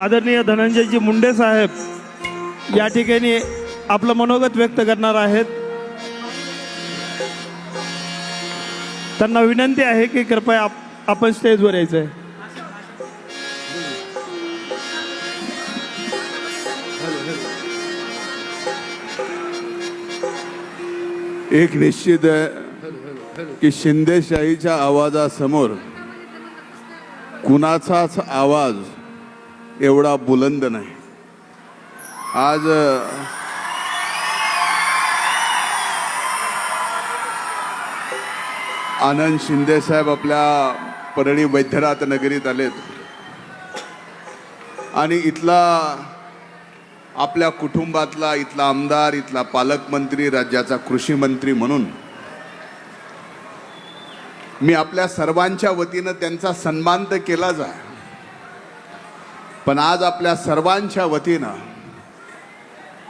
आदरणीय धनंजयजी मुंडे साहेब या ठिकाणी आपलं मनोगत व्यक्त करणार आहेत. त्यांना विनंती आहे की कृपया आपण स्टेजवर यायचं आहे एक निश्चित आहे की शिंदेशाहीच्या आवाजासमोर कुणाचाच आवाज एवढा बुलंद नाही. आज आनंद शिंदे साहेब आपल्या परळी वैद्यनाथ नगरीत आलेत. आणि इथला आपल्या कुटुंबातला इथला आमदार इथला पालकमंत्री राज्याचा कृषी मंत्री म्हणून मी आपल्या सर्वांच्या वतीनं त्यांचा सन्मान तर केलाच आहे. पण आज आपल्या सर्वांच्या वतीनं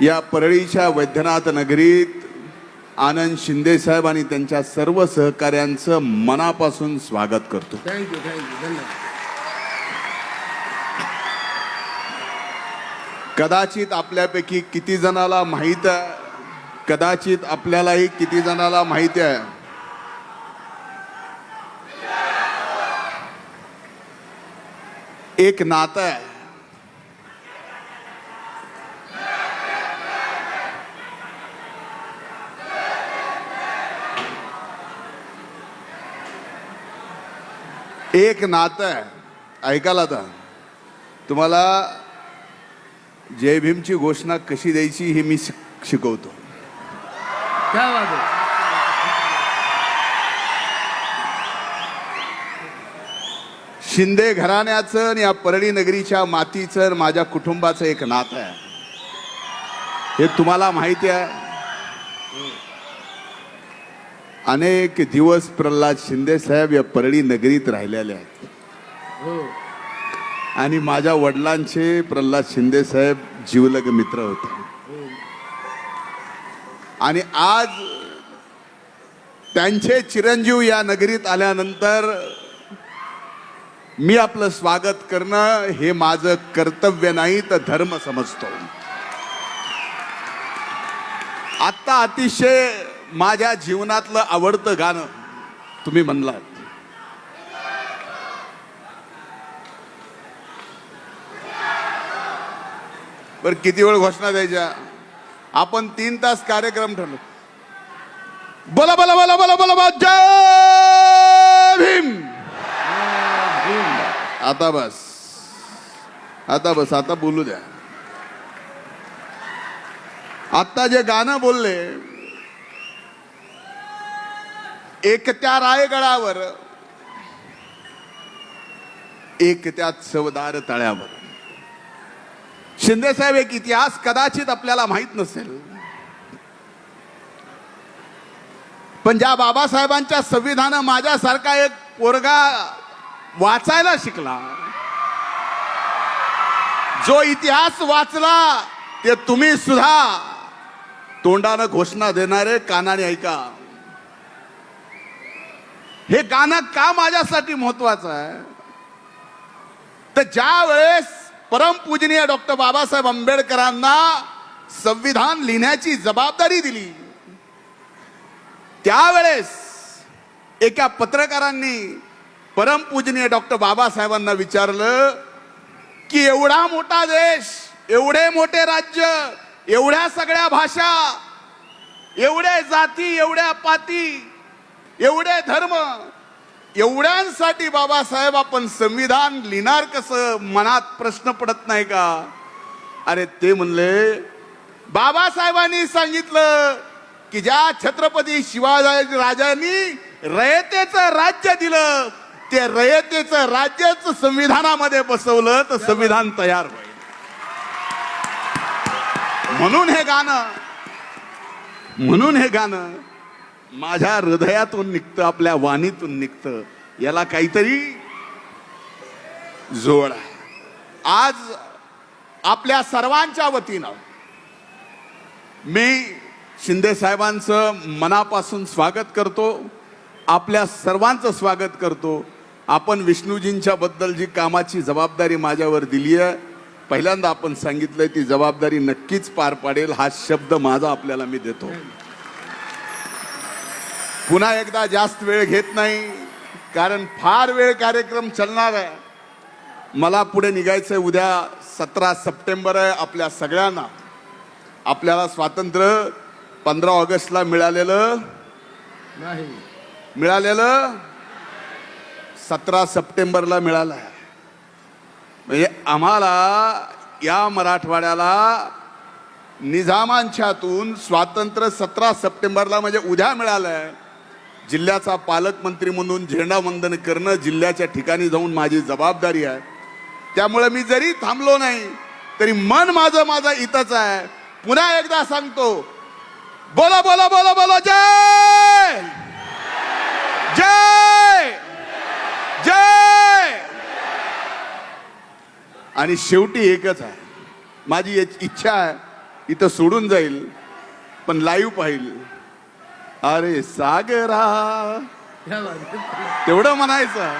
या परळीच्या वैद्यनाथ नगरीत आनंद शिंदे साहेब आणि त्यांच्या सर्व सहकाऱ्यांचं मनापासून स्वागत करतो. थँक्यू थँक्यू धन्यवाद. कदाचित आपल्यापैकी किती जणाला माहीत आहे? कदाचित आपल्यालाही किती जणाला माहिती आहे? एक नातं आहे. एक नातं आहे. ऐकाल आता. तुम्हाला जय भीमची घोषणा कशी द्यायची हे मी शिक- शिकवतो. काय शिंदे घराण्याचं आणि या परळी नगरीच्या मातीचं माझ्या कुटुंबाचं एक नातं आहे. हे तुम्हाला माहिती आहे. अनेक दिवस प्रल्हाद शिंदे साहेब या परळी नगरीत राहिलेले आहेत. हो. आणि माझ्या वडिलांचे प्रल्हाद शिंदे साहेब जीवलग मित्र होते. आणि आज त्यांचे चिरंजीव या नगरीत आल्यानंतर मी आपलं स्वागत करणं हे माझं कर्तव्य नाही तर धर्म समजतो. आत्ता अतिशय माझ्या जीवनातलं आवडतं गाणं तुम्ही म्हणलात. बर किती वेळ घोषणा द्यायच्या? आपण तीन तास कार्यक्रम ठरलो. बोला बोला बोला बोला बोला बोला. जय भीम! आता बस. आता बस आता बोलू द्या. आता जे गाणं बोलले एक त्या रायगडावर एक त्या चवदार तळ्यावर. शिंदेसाहेब एक इतिहास कदाचित आपल्याला माहीत नसेल. पण ज्या बाबासाहेबांच्या संविधान माझ्यासारखा एक पोरगा वाचायला शिकला जो इतिहास वाचला ते तुम्ही सुद्धा तोंडानं घोषणा देणारे कानाने ऐका. हे गाणं का माझ्यासाठी महत्वाचं आहे? तर ज्या वेळेस परमपूजनीय डॉक्टर बाबासाहेब आंबेडकरांना संविधान लिहिण्याची जबाबदारी दिली त्यावेळेस एका पत्रकारांनी परमपूजनीय डॉक्टर बाबासाहेबांना विचारलं की एवढा मोठा देश एवढे मोठे राज्य एवढ्या सगळ्या भाषा एवढ्या जाती एवढ्या पाती एवढे धर्म एवढ्यांसाठी बाबासाहेब आपण संविधान लिहिणार कसं? मनात प्रश्न पडत नाही का? अरे ते म्हणले बाबासाहेबांनी सांगितलं की ज्या छत्रपती शिवाजी राजांनी रयतेचं राज्य दिलं ते रयतेचं राज्यच संविधानामध्ये बसवलं तर संविधान तयार होईल. म्हणून हे गाणं म्हणून हे गाणं माझ्या हृदयातून निघतं आपल्या वाणीतून निघतं. याला काहीतरी जोड आहे. आज आपल्या सर्वांच्या वतीनं मी शिंदे साहेबांचं मनापासून स्वागत करतो. आपल्या सर्वांचं स्वागत करतो. आपण विष्णूजींच्या बद्दल जी कामाची जबाबदारी माझ्यावर दिली आहे पहिल्यांदा आपण सांगितलंय ती जबाबदारी नक्कीच पार पाडेल हा शब्द माझा आपल्याला मी देतो. पुन्हा एकदा जास्त वेळ घेत नाही कारण फार वेळ कार्यक्रम चालणार आहे. मला पुढे निघायचंय उद्या सतरा सप्टेंबर आहे आपल्या सगळ्यांना. आपल्याला स्वातंत्र्य पंधरा ऑगस्टला मिळालेलं नाही. मिळालेलं सतरा सप्टेंबरला मिळालं आहे. म्हणजे आम्हाला या मराठवाड्याला निजामांच्यातून स्वातंत्र्य सतरा सप्टेंबरला म्हणजे उद्या मिळालं आहे जिल्ह्याचा पालकमंत्री म्हणून झेंडावंदन करणं जिल्ह्याच्या ठिकाणी जाऊन माझी जबाबदारी आहे. त्यामुळे मी जरी थांबलो नाही तरी मन माझं माझं इथंच आहे. पुन्हा एकदा सांगतो बोला बोला बोला बोला जय! जय! जय! आणि शेवटी एकच आहे. माझी इच्छा आहे इथं सोडून जाईल पण लाईव्ह पाहिजे अरे सागरा. तेवढं म्हणायचं.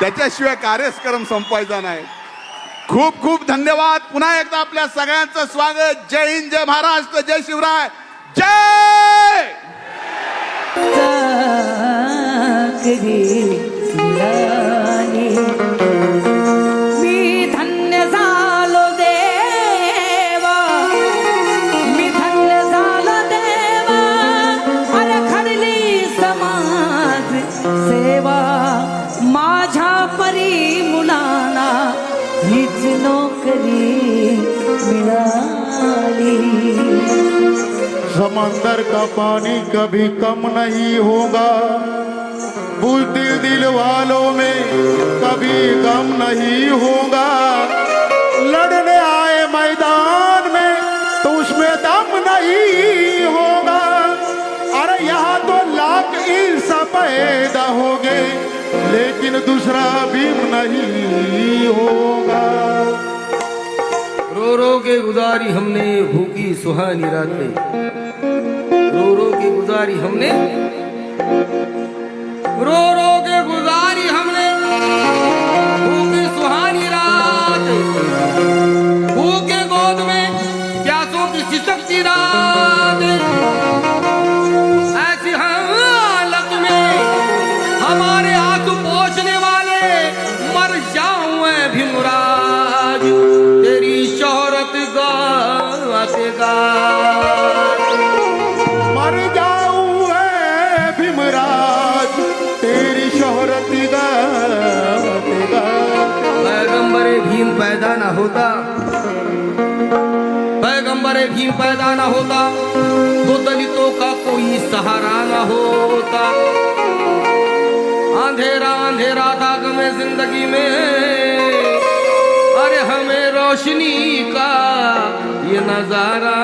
त्याच्याशिवाय कार्यक्रम संपवायचा नाही. खूप खूप धन्यवाद. पुन्हा एकदा आपल्या सगळ्यांचं स्वागत. जय हिंद जय महाराष्ट्र जय शिवराय. जय! समंदर का पानी कभी कम नहीं होगा। बुजदिल दिल वालों में कभी गम नहीं होगा। लड़ने आए मैदान में तो उसमें दम नहीं होगा। अरे यहाँ तो लाख इंसा पैदा हो गए लेकिन दूसरा भीम नहीं होगा। रो रो के गुजारी हमने भूखी सुहानी रातें। रो रो के गुजारी हमने रो रो होता। पैगंबर भी पैदा ना होता। तो दलितों का कोई सहारा ना होता। अंधेरा अंधेरा था हमें जिंदगी में। अरे हमें रोशनी का ये नजारा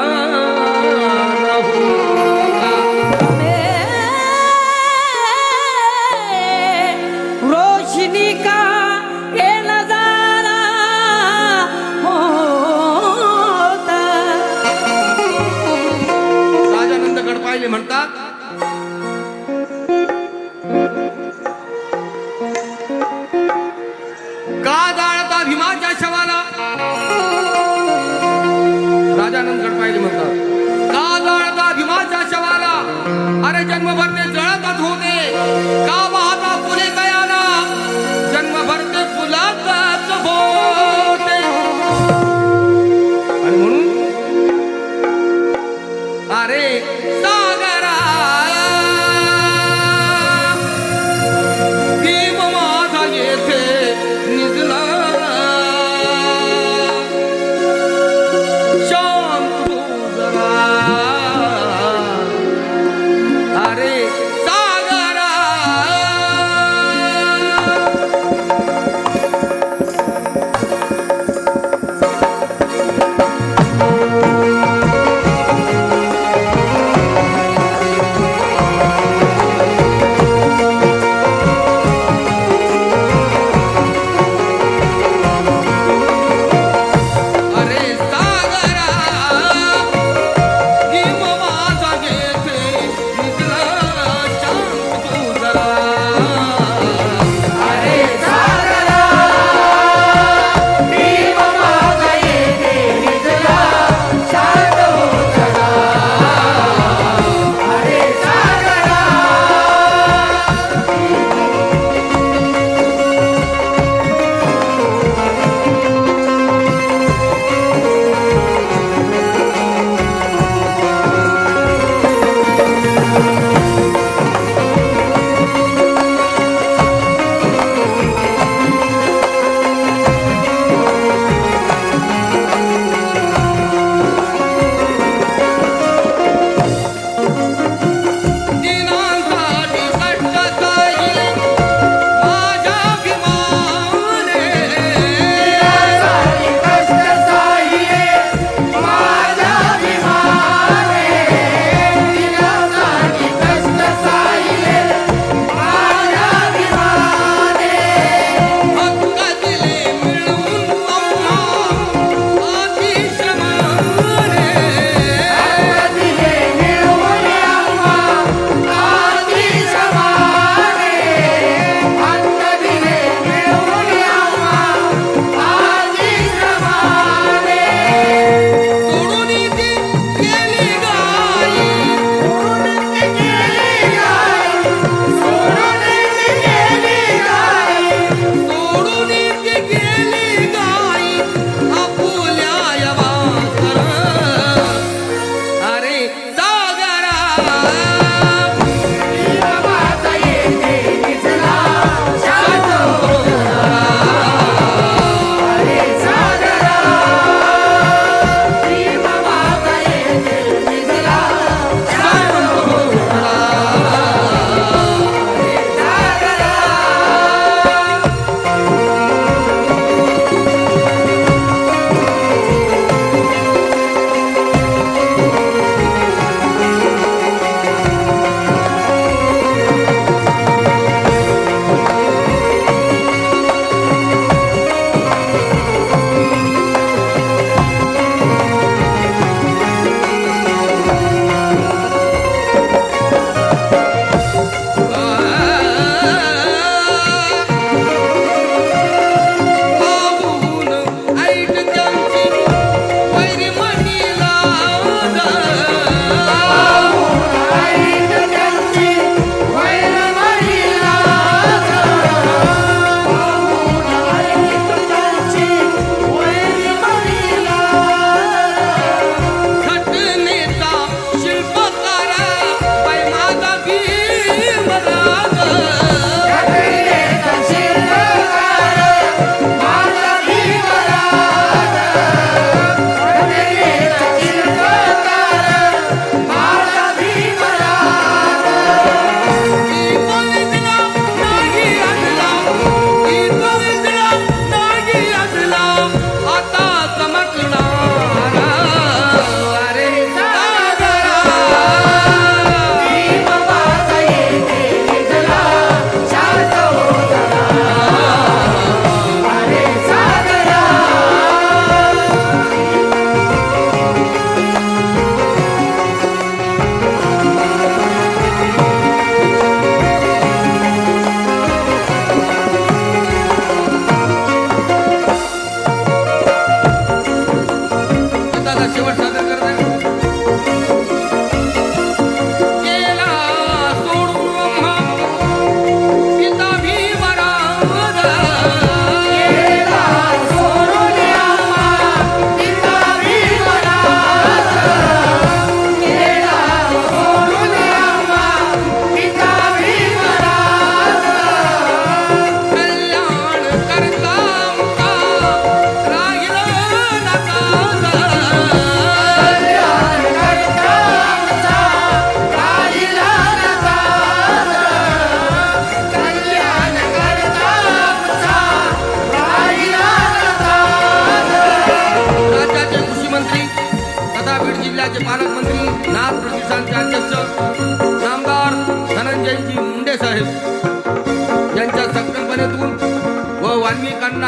गजानन गडपायले म्हणतात. का जळता भीमाच्या शवाला? अरे जन्मभर ते जळतच होते. का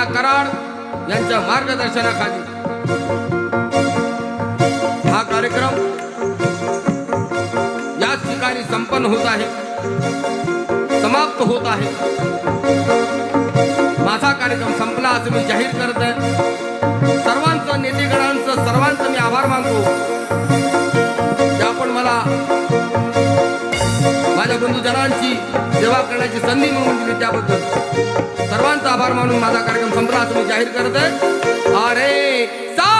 अण्णा कराड यांच्या मार्गदर्शनाखाली हा कार्यक्रम याच ठिकाणी संपन्न होत आहे समाप्त होत आहे. माझा कार्यक्रम संपला असं मी जाहीर करत आहे. सर्वांचं नेतेगणांचं सर्वांचं मी आभार मानतो. की आपण मला माझ्या बंधुजनांची सेवा करण्याची संधी मिळवून दिली त्याबद्दल. सर्वांचा आभार मानून माझा कार्यक्रम संपला असं मी जाहीर करत आहे अरे सा